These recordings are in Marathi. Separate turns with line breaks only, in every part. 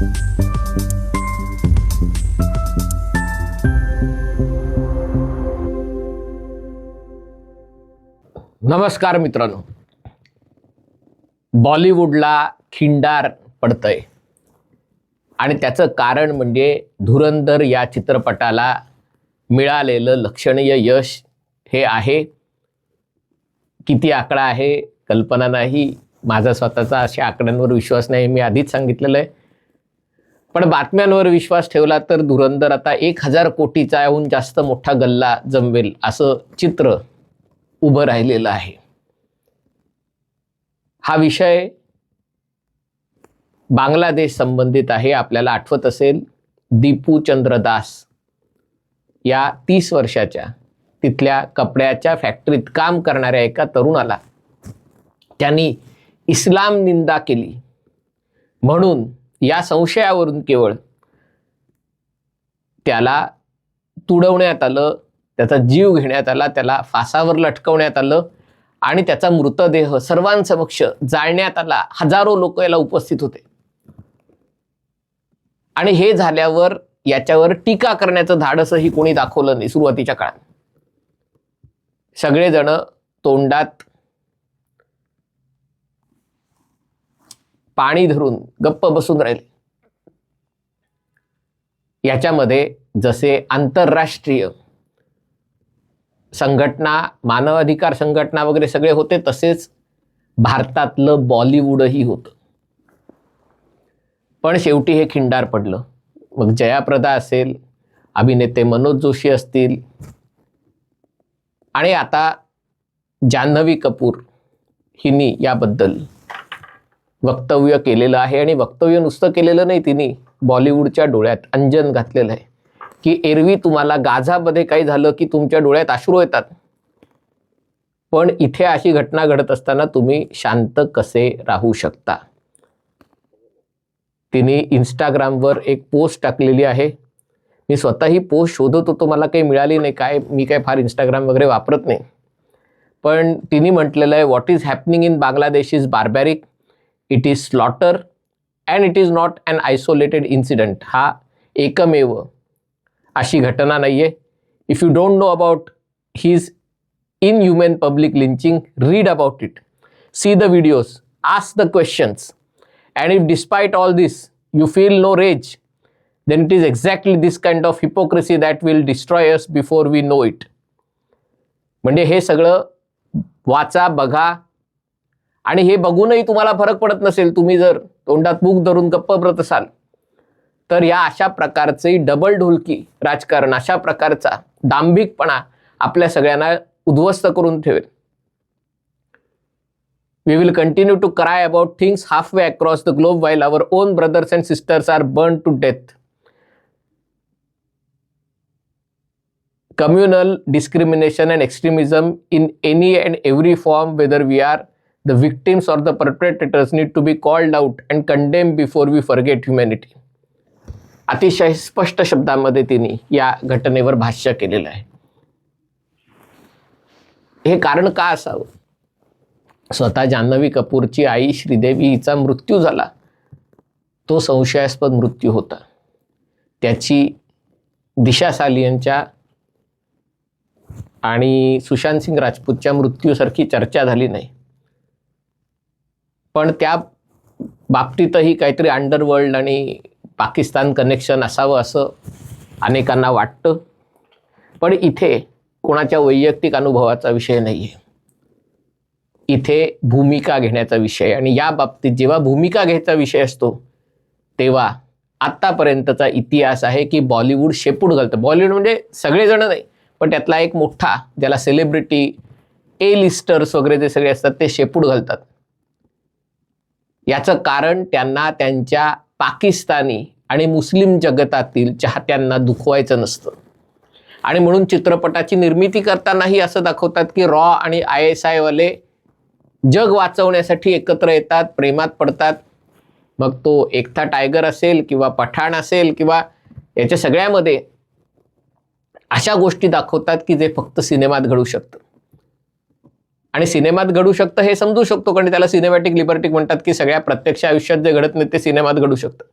नमस्कार मित्रांनो. बॉलिवूडला खिंडार पडतंय. आणि त्याचं कारण म्हणजे धुरंधर या चित्रपटाला मिळालेलं लक्षणीय यश हे आहे. किती आकडा आहे कल्पना नाही. माझा स्वतःचा अशा आकड्यांवर विश्वास नाही. मी आधीच सांगितलेलं आहे. पण बातम्यांवर विश्वास ठेवला तर धुरंधर आता एक हजार कोटीचाहून जास्त मोठा गल्ला जमवेल असं चित्र उभं राहिलेलं आहे. हा विषय बांगलादेश संबंधित आहे आपल्याला आठवत असेल दीपू चंद्र दास या तीस वर्षाच्या तिथल्या कपड्याच्या फॅक्टरीत काम करणाऱ्या एका तरुणाला त्यांनी इस्लाम निंदा केली. म्हणून या संशयावरून केवळ त्याला तुडवण्यात आलं त्याचा जीव घेण्यात आला त्याला फासावर लटकवण्यात आलं आणि त्याचा मृतदेह सर्वांसमक्ष जाळण्यात आला. हजारो लोक याला उपस्थित होते. आणि हे झाल्यावर याच्यावर टीका करण्याचं धाडसही कोणी दाखवलं नाही सुरुवातीच्या काळात. सगळेजण तोंडात पाणी धरून गप्प बसून राहिले. याच्यामध्ये जसे आंतरराष्ट्रीय संघटना मानवाधिकार संघटना वगैरे सगळे होते तसेच भारतातलं बॉलिवूडही होतं. पण शेवटी हे खिंडार पडलं. मग जयाप्रदा असेल अभिनेते मनोज जोशी असतील आणि आता जान्हवी कपूर हिनी याबद्दल. वक्तव्य केलेलं आहे आणि वक्तव्य नुसतं केलेलं नाही तिने बॉलिवूडच्या डोळ्यात अंजन घातलेलं आहे. की एरवी तुम्हाला गाझामध्ये काही झालं की तुमच्या डोळ्यात अश्रू येतात. पण इथे अशी घटना घडत असताना तुम्ही शांत कसे राहू शकता? तिने इंस्टाग्रामवर एक पोस्ट टाकलेली आहे. मी स्वतः ही पोस्ट शोधत होतो मला काही मिळाली नाही काय मी काय फार इंस्टाग्राम वगैरे वापरत नाही. पण तिने म्हटलेलं आहे what is happening in Bangladesh is barbaric it is slaughter and it is not an isolated incident हा एकमेव अशी घटना नाही आहे if you don't know about his in human public lynching read about it see the videos ask the questions and if despite all this you feel no rage then it is exactly this kind of hypocrisy that will destroy us before we know it म्हणजे हे सगळं वाचा बघा आणि हे बघूनही तुम्हाला फरक पडत नसेल तुम्ही जर तोंडात मूक धरून गप्प ब्रत असाल तर या अशा प्रकारचे डबल ढोलकी राजकारण अशा प्रकारचा दांभिकपणा आपल्या सगळ्यांना उद्ध्वस्त करून ठेवेल. We will continue to cry about things halfway across the globe while our own brothers and sisters are burn to death communal discrimination and extremism in any and every form whether we are the victims or the perpetrators, need to be called out and condemned before we forget humanity. अतिशय स्पष्ट शब्दामध्ये तिने या घटनेवर भाष्य केलेलं आहे. हे कारण का असावं? स्वतः जान्हवी कपूरची आई श्रीदेवी हिचा मृत्यू झाला. तो संशयास्पद मृत्यू होता. त्याची दिशा सालियनच्या आणि सुशांत सिंग राजपूतच्या मृत्यूसारखी चर्चा झाली नाही. पण त्या बाबतीतही काहीतरी अंडरवर्ल्ड आणि पाकिस्तान कनेक्शन असावं असं अनेकांना वाटतं. पण इथे कोणाच्या वैयक्तिक अनुभवाचा विषय नाही आहे इथे भूमिका घेण्याचा विषय आणि या बाबतीत जेव्हा भूमिका घ्यायचा विषय असतो तेव्हा आत्तापर्यंतचा इतिहास आहे की बॉलिवूड शेपूट घालतं. बॉलिवूड म्हणजे सगळेजण नाही पण त्यातला एक मोठा ज्याला सेलिब्रिटी ए लिस्टर्स वगैरे जे सगळे असतात ते शेपूट घालतात. याचं कारण त्यांना त्यांच्या पाकिस्तानी आणि मुस्लिम जगतातील चाहत्यांना दुखवायचं नसतं. आणि म्हणून चित्रपटाची निर्मिती करतानाही असं दाखवतात की रॉ आणि आय एस आयवाले जग वाचवण्यासाठी एकत्र येतात प्रेमात पडतात. मग तो एकता टायगर असेल किंवा पठाण असेल किंवा याच्या सगळ्यामध्ये अशा गोष्टी दाखवतात की जे फक्त सिनेमात घडू शकतं. आणि सिनेमात घडू शकतं हे समजू शकतो कारण त्याला सिनेमॅटिक लिबर्टी म्हणतात की सगळ्या प्रत्यक्ष आयुष्यात जे घडत नाही ते सिनेमात घडू शकतं.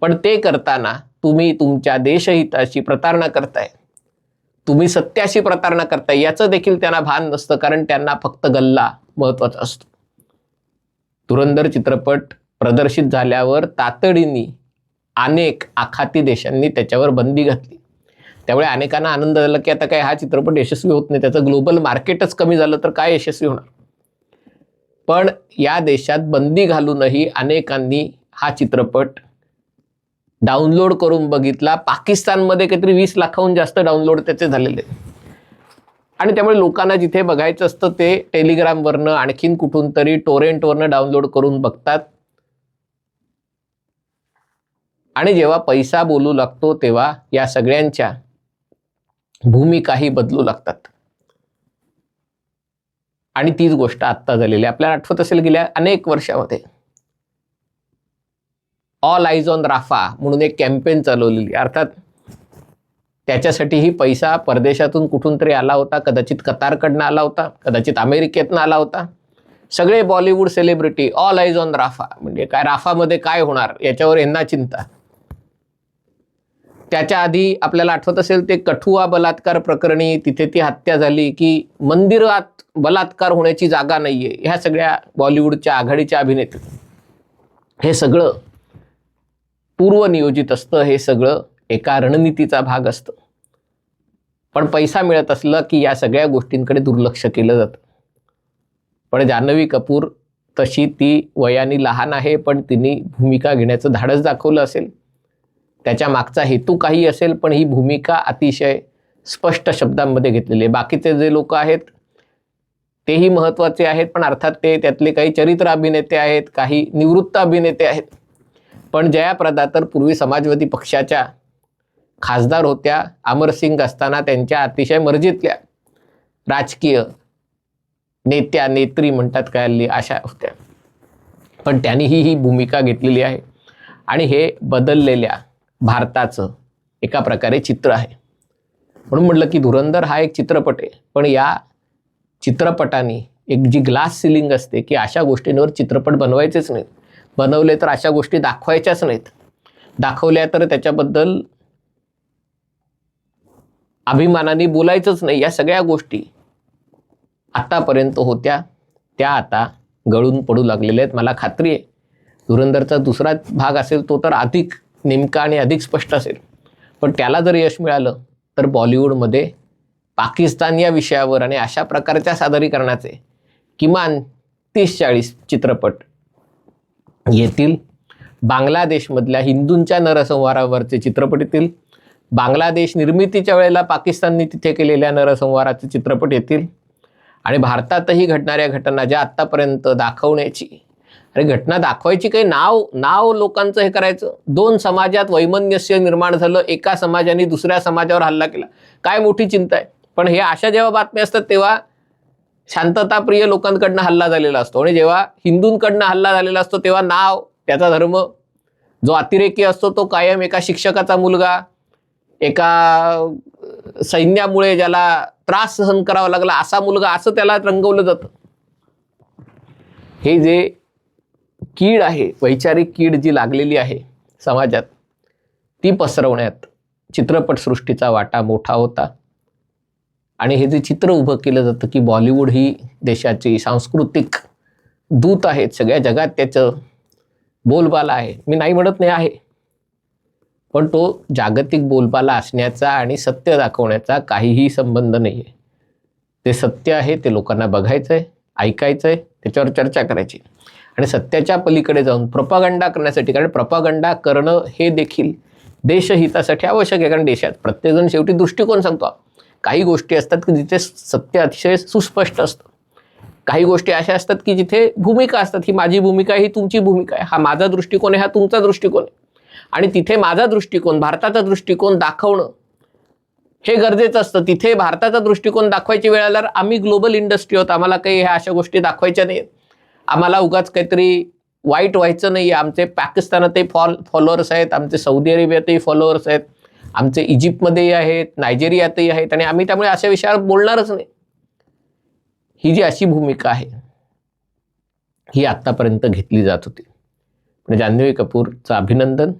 पण ते करताना तुम्ही तुमच्या देशहिताची प्रतारणा करताय. तुम्ही सत्याशी प्रतारणा करताय याचं देखील त्यांना भान नसतं कारण त्यांना फक्त गल्ला महत्त्वाचा असतो. धुरंधर चित्रपट प्रदर्शित झाल्यावर तातडीने अनेक आखाती देशांनी त्याच्यावर बंदी घातली. त्यामुळे अनेकांना आनंद झाला की आता काय हा चित्रपट यशस्वी होत नाही. त्याचं ग्लोबल मार्केटच कमी झालं तर काय यशस्वी होणार? पण या देशात बंदी घालूनही अनेकांनी हा चित्रपट डाउनलोड करून बघितला. पाकिस्तानमध्ये काहीतरी वीस लाखाहून जास्त डाउनलोड त्याचे झालेले. आणि त्यामुळे लोकांना जिथे बघायचं असतं ते टेलिग्रामवरनं आणखीन कुठून तरी टोरेंटवरनं डाउनलोड करून बघतात. आणि जेव्हा पैसा बोलू लागतो तेव्हा या सगळ्यांच्या भूमिकाही बदलू लागतात. आणि तीच गोष्ट आत्ता झालेली आहे. आपल्याला आठवत असेल गेल्या अनेक वर्षामध्ये. ऑल आईज ऑन राफा म्हणून एक कॅम्पेन चालवलेली अर्थात त्याच्यासाठीही पैसा परदेशातून कुठून तरी आला होता. कदाचित कतारकडनं आला होता. कदाचित अमेरिकेतनं आला होता. सगळे Bollywood celebrity all eyes on Rafah म्हणजे काय राफामध्ये काय होणार याच्यावर यांना चिंता. त्याच्या आधी आपल्याला आठवत असेल ते कठुआ बलात्कार प्रकरणी तिथे ती हत्या झाली की मंदिरात बलात्कार होण्याची जागा नाही आहे ह्या सगळ्या बॉलिवूडच्या आघाडीच्या अभिनेते. हे सगळं पूर्वनियोजित असतं हे सगळं एका रणनीतीचा भाग असतं. पण पैसा मिळत असलं की या सगळ्या गोष्टींकडे दुर्लक्ष केलं जातं. पण जान्हवी कपूर तशी ती वयाने लहान आहे पण तिने भूमिका घेण्याचं धाडस दाखवलं असेल. त्याच्या मागचा हेतू काही असेल पण ही भूमिका अतिशय स्पष्ट शब्दांमध्ये घेतलेली आहे. बाकीचे जे लोक आहेत तेही महत्त्वाचे आहेत पण अर्थात ते त्यातले काही चरित्र अभिनेते आहेत काही निवृत्त अभिनेते आहेत. पण जयाप्रदा तर पूर्वी समाजवादी पक्षाच्या खासदार होत्या. अमरसिंग असताना त्यांच्या अतिशय मर्जीतल्या राजकीय नेत्या नेत्री म्हणतात काय हल्ली अशा होत्या. पण त्यांनीही ही भूमिका घेतलेली आहे. आणि हे बदललेल्या भारताचं एका प्रकारे चित्र आहे. म्हणून म्हटलं की धुरंधर हा एक चित्रपट आहे. पण या चित्रपटाने एक जी ग्लास सिलिंग असते की अशा गोष्टींवर चित्रपट बनवायचेच नाहीत. बनवले तर अशा गोष्टी दाखवायच्याच नाहीत. दाखवल्या तर त्याच्याबद्दल अभिमानाने बोलायचंच नाही. या सगळ्या गोष्टी आतापर्यंत होत्या. त्या आता गळून पडू लागलेल्या आहेत. मला खात्री आहे. धुरंधरचा दुसरा भाग असेल तो तर अधिक नेमका आणि अधिक स्पष्ट असेल. पण त्याला जर यश मिळालं तर बॉलिवूडमध्ये पाकिस्तान या विषयावर आणि अशा प्रकारच्या सादरीकरणाचे किमान तीस चाळीस चित्रपट येतील. बांगलादेशमधल्या हिंदूंच्या नरसंहारावरचे चित्रपट येतील. बांगलादेश निर्मितीच्या वेळेला पाकिस्तानने तिथे केलेल्या नरसंहाराचे चित्रपट येतील. आणि भारतातही घडणाऱ्या घटना ज्या आत्तापर्यंत दाखवण्याची अरे घटना दाखवायची काही नाव नाव लोकांचं हे करायचं. दोन समाजात वैमनस्य निर्माण झालं एका समाजाने दुसऱ्या समाजावर हल्ला केला. काय मोठी चिंता आहे. पण हे अशा जेव्हा बातम्या असतात तेव्हा शांतताप्रिय लोकांकडनं हल्ला झालेला असतो. आणि जेव्हा हिंदूंकडनं हल्ला झालेला असतो तेव्हा नाव त्याचा धर्म जो अतिरेकी असतो तो कायम एका शिक्षकाचा मुलगा एका सैन्यामुळे ज्याला त्रास सहन करावा लागला असा मुलगा असं त्याला रंगवलं जातं. हे जे कीड आहे वैचारिक कीड जी लागलेली आहे समाजात ती पसरवण्यात चित्रपटसृष्टीचा वाटा मोठा होता. आणि हे जे चित्र उभं केलं जातं की बॉलिवूड ही देशाची सांस्कृतिक दूत आहेत सगळ्या जगात त्याचं बोलबाला आहे. मी नाही म्हणत नाही आहे पण तो जागतिक बोलबाला असण्याचा आणि सत्य दाखवण्याचा काहीही संबंध नाही आहे ते सत्य आहे ते लोकांना बघायचं आहे ऐकायचं आहे त्याच्यावर चर्चा करायची. आणि सत्याच्या पलीकडे जाऊन प्रपागंडा करण्यासाठी कारण प्रपागंडा करणं हे देखील देशहितासाठी आवश्यक आहे. कारण देशात प्रत्येकजण शेवटी दृष्टिकोन सांगतो. काही गोष्टी असतात की जिथे सत्य अतिशय सुस्पष्ट असतं. काही गोष्टी अशा असतात की जिथे भूमिका असतात. ही माझी भूमिका आहे ही तुमची भूमिका आहे. हा माझा दृष्टिकोन आहे हा तुमचा दृष्टिकोन आहे. आणि तिथे माझा दृष्टिकोन भारताचा दृष्टिकोन दाखवणं हे गरजेचं असतं. तिथे भारताचा दृष्टिकोन दाखवायची वेळ आल्यावर आम्ही ग्लोबल इंडस्ट्री आहोत. आम्हाला काही ह्या अशा गोष्टी दाखवायच्या नाहीत आम्हाला उगाच काहीतरी वाईट व्हायचं नाही आमचे पाकिस्तानातही फॉल फॉलोअर्स आहेत आमचे सौदी अरेबियातही फॉलोअर्स आहेत आमचे इजिप्तमध्येही आहेत नायजेरियातही आहेत आणि आम्ही त्यामुळे अशा विषयावर बोलणारच नाही. ही जी अशी भूमिका आहे ही आत्तापर्यंत घेतली जात होती. म्हणजे जान्हवी कपूरचं अभिनंदन.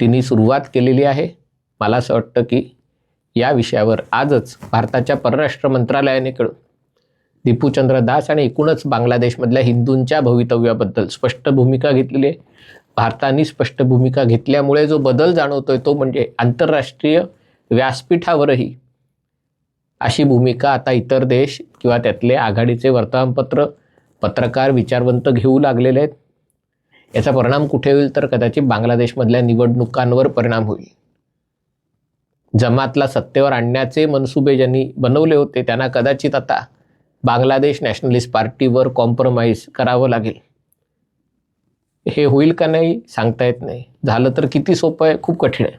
तिने सुरुवात केलेली आहे. मला असं वाटतं की या विषयावर आजच भारताच्या परराष्ट्र मंत्रालयाने कळून दीपूचंद्र दास आणि एकूणच बांगलादेशमधल्या हिंदूंच्या भवितव्याबद्दल स्पष्ट भूमिका घेतलेली आहे. भारताने स्पष्ट भूमिका घेतल्यामुळे जो बदल जाणवतोय तो म्हणजे आंतरराष्ट्रीय व्यासपीठावरही. अशी भूमिका आता इतर देश किंवा त्यातले आघाडीचे वर्तमानपत्र पत्रकार विचारवंत घेऊ लागलेले आहेत. याचा परिणाम कुठे होईल तर कदाचित बांगलादेशमधल्या निवडणुकांवर परिणाम होईल. जमातला सत्तेवर आणण्याचे मनसुबे ज्यांनी बनवले होते त्यांना कदाचित आता बांगलादेश नॅशनलिस्ट पार्टीवर कॉम्प्रोमाइज करावं लागेल. हे होईल का नाही सांगता येत नाही. झालं तर किती सोपं आहे? खूप कठीण आहे.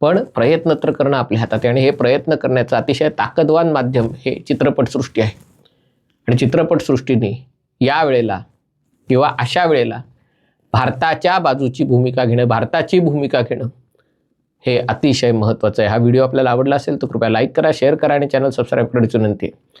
पण प्रयत्न तर करणं आपल्या हातात आहे आणि हे प्रयत्न करण्याचं अतिशय ताकदवान माध्यम हे चित्रपटसृष्टी आहे. आणि चित्रपटसृष्टीने या वेळेला किंवा अशा वेळेला भारताच्या बाजूची भूमिका घेणं भारताची भूमिका घेणं हे अतिशय महत्त्वाचं आहे. हा व्हिडिओ आपल्याला आवडला असेल तर कृपया लाईक करा शेअर करा आणि चॅनल सबस्क्राईब करण्याची विनंती आहे.